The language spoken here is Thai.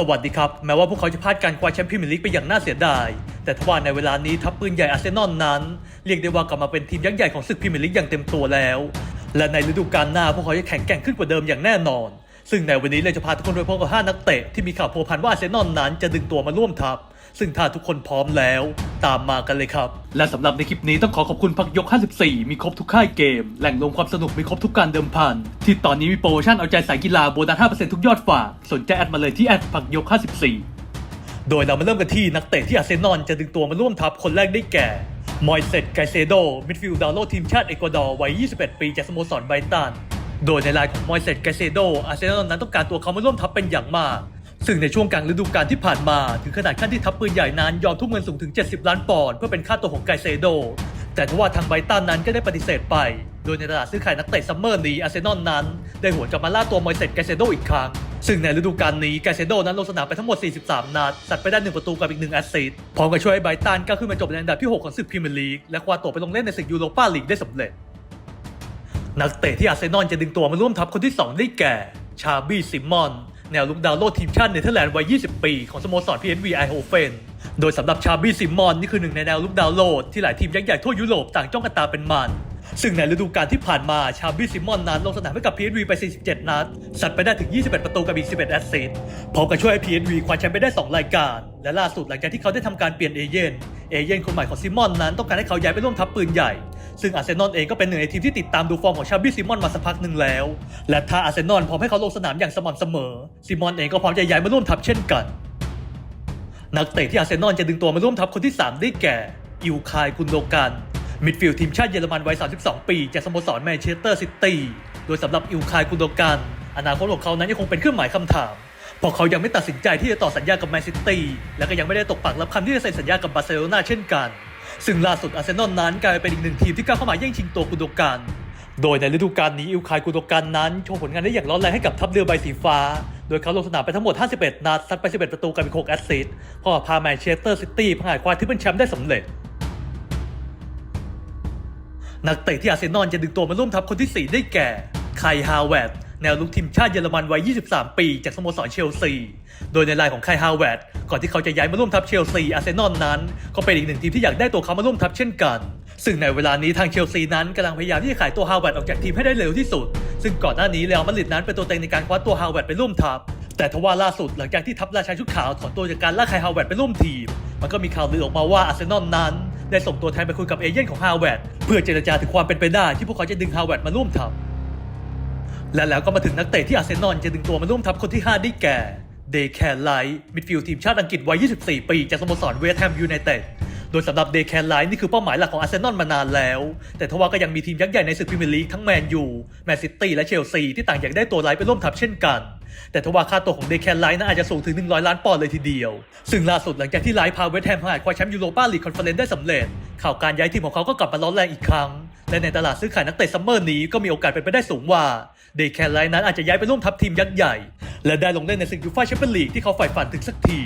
สวัสดีครับ แม้ว่าพวกเขาจะพลาดการคว้าแชมป์พรีเมียร์ลีกไปอย่างน่าเสียดาย แต่ทว่าในเวลานี้ทัพปืนใหญ่อาร์เซนอลนั้น เรียกได้ว่ากลับมาเป็นทีมยักษ์ใหญ่ของศึกพรีเมียร์ลีกอย่างเต็มตัวแล้ว และในฤดูกาลหน้าพวกเขาจะแข็งแกร่งขึ้นกว่าเดิมอย่างแน่นอน ซึ่งในวันนี้เราจะพาทุกคนไปพบกับ5นักเตะที่มีข่าวโผพันว่าอาร์เซนอลนั้นจะดึงตัวมาร่วมทัพ ซึ่งถ้าทุกคนพร้อมแล้วตามมากันเลยครับ และสำหรับในคลิปนี้ต้องขอขอบคุณพักยก 54 มีครบทุกค่ายเกม แหล่งรวมความสนุกมีครบทุกการเดิมพัน ที่ตอนนี้มีโปรโมชั่นเอาใจสายกีฬาโบนัส5%ทุกยอดฝากสนใจแอดมาเลยที่แอดพักยก 54 โดยเรามาเริ่มกันที่นักเตะที่อาร์เซนอลจะดึงตัวมาร่วมทัพคนแรกได้แก่มอยเซตไกเซโดมิดฟิลด์ดาวโลทีมชาติเอกวาดอร์วัย 21 ปีจากสโมสรไบรตัน โดยในรายของมอยเซตไกเซโดอาร์เซนอลนั้นต้องการตัวเขามาร่วมทัพเป็นอย่างมาก ซึ่งในช่วงกลางฤดูกาลที่ผ่านมา ถึงขนาดขั้นที่ทัพปืนใหญ่นั้นยอมทุ่มเงินสูงถึง 70 ล้านปอนด์เพื่อเป็นค่าตัวของไกเซโด แต่ทว่าทางไบตันนั้นก็ได้ปฏิเสธไป โดยในตลาดซื้อขายนักเตะซัมเมอร์นี้อาร์เซนอลนั้น ได้หัวนกลับมาล่าตัวมอยเซตไกเซโดอีกครั้งซึ่งในฤดูกาลนี้ไกเซโดนั้นลงสนามไปทั้งหมด 43 นัด สัดไปได้ 1 ประตูกับอีก 1 แอสซิสต์พร้อมกับช่วยให้ไบตันก้าวขึ้นมาจบในอันดับที่ 6 ของศึกพรีเมียร์ลีก และคว้าตัวไปลงเล่นในศึกยูโรปาลีกได้สำเร็จ นักเตะที่อาร์เซนอลจะดึงตัวมาร่วมทัพคนที่ 2 ได้แก่ ชาบี้ซิมอน แนวลุกดาวโลดทีมชาติเนเธอร์แลนด์วัย 20 ปี ของสโมสร PSV ไอโฮเฟนโดยสำหรับชาบี้ซิมอน นี่คือหนึ่งในแนวลุกดาวโลดที่หลายทีมยักษ์ใหญ่ทั่วยุโรปต่างจ้องกันตาเป็นมันซึ่งในฤดูกาลที่ผ่านมาชาบี้ซิมอนนั้นลงสนามให้กับ PSV ไป 47 นัด สัดไปได้ถึง 21 ประตูกับอีก 11 แอสซิสต์พร้อมกับช่วยให้ PSV คว้าแชมป์ไปได้ 2 รายการ และล่าสุดหลังจากที่เขาได้ทำการเปลี่ยนเอเย่นเอเย่นคนใหม่ของซิมอนนั้นต้องการให้เขาย้ายไปร่วมทัพปืนใหญ่ ซึ่งอาร์เซนอลเองก็เป็นหนึ่งในทีมที่ติดตามดูฟอร์มของชาบี้ซิมอนมาสักพักหนึ่งแล้ว และถ้าอาร์เซนอลพร้อมให้เขาลงสนามอย่างสม่ำเสมอซิมอนเองก็พร้อมจะย้ายมาร่วมทัพเช่นกัน นักเตะที่อาร์เซนอลจะดึงตัวมาร่วมทัพคนที่ 3 ได้แก่อิวคายกุนโดกันมิดฟิลด์ทีมชาติเยอรมันวัย 32 ปี จากสโมสรแมนเชสเตอร์ซิตี้ โดยสำหรับอิวคายกุนโดกันอนาคตของเขานั้นยังคงเป็นเครื่องหมายคำถามเพราะเขายังไม่ตัดสินใจที่จะต่อสัญญากับแมนซิตี้และก็ยังไม่ได้ตกปากรับคำที่จะเซ็นสัญญากับบาร์เซโลนาเช่นกัน ซึ่งล่าสุดอาร์เซนอลนั้นกลายเป็นอีกหนึ่งทีมที่ก้าวเข้ามาแย่งชิงตัวกุนโดกันโดยในฤดูกาลนี้อิวคายกุนโดกันนั้นโชว์ผลงานได้อย่างร้อนแรงให้กับทัพเรือใบสีฟ้า โดยเขาลงสนามไปทั้งหมด 51 นัดซัดไป 11 ประตูกับอีก6แอสซิสต์พอพาแมนเชสเตอร์ซิตี้ผ่านคว้าทริปเปิลแชมป์ได้สำเร็จ นักเตะที่อาร์เซนอลจะดึงตัวมาร่วมทัพคนที่ 4 ได้แก่ไคลฮาวเวร์ด แนวลุกทีมชาติเยอรมันวัย 23 ปี จากสโมสรเชลซี โดยในรายของไคลฮาวเวร์ดก่อนที่เขาจะย้ายมาร่วมทัพเชลซีอาร์เซนอลนั้น ก็เป็นอีกหนึ่งทีมที่อยากได้ตัวเขามาร่วมทัพเช่นกัน ซึ่งในเวลานี้ทางเชลซีนั้นกำลังพยายามที่จะขายตัวฮาวเวร์ดออกจากทีมให้ได้เร็วที่สุด ซึ่งก่อนหน้านี้เรอัลมาดริดนั้นเป็นตัวเต็งในการคว้าตัวฮาวเวร์ดไปร่วมทัพ แต่ทว่าล่าสุดหลังจากที่ทัพราชาชุดขาวถอนตัวจากการล่าไคลฮาวเวร์ดไปร่วมทีม มันก็มีข่าวลือออกมาว่าอาร์เซนอลนั้นได้ส่งตัวแทนไปคุยกับเอเย่นของฮาวเวร์ดเพื่อเจรจาถึงความเป็นไปได้ที่พวกเขาจะดึงฮาวเวร์ดมาร่วมทัพ และแล้วก็มาถึงนักเตะที่อาร์เซนอลจะดึงตัวมาร่วมทัพคนที่ 5 ได้แก่เดย์แคนไลท์มิดฟิลด์ทีมชาติอังกฤษวัย 24 ปี จากสโมสรเวสต์แฮมยูไนเต็ดโดยสำหรับเดย์แคนไลท์นี่คือเป้าหมายหลักของอาร์เซนอลมานานแล้ว แต่ทว่าก็ยังมีทีมยักษ์ใหญ่ในศึกพรีเมียร์ลีกทั้งแมนยูแมนซิตี้และเชลซีที่ต่างอยากได้ตัวไลท์ไปร่วมทัพเช่นกันแต่ทว่าค่าตัวของเดย์แคนไลท์นั้นอาจจะสูงถึง 100 ล้านปอนด์เลยทีเดียว ซึ่งล่าสุดหลังจากที่ไลท์พาเวสต์แฮมผ่านคว้าแชมป์ยูโรปาลีกคอนเฟอเรนซ์ได้สำเร็จ ข่าวการย้ายทีมของเขาก็กลับมาร้อนแรงอีกครั้ง และในตลาดซื้อขายนักเตะซัมเมอร์นี้ก็มีโอกาสเป็นไปได้สูงว่า เดย์แคนไลน์นั้นอาจจะย้ายไปร่วมทัพทีมยักษ์ใหญ่ และได้ลงเล่นในศึกยูฟ่าแชมเปี้ยนลีกที่เขาใฝ่ฝันถึงสักที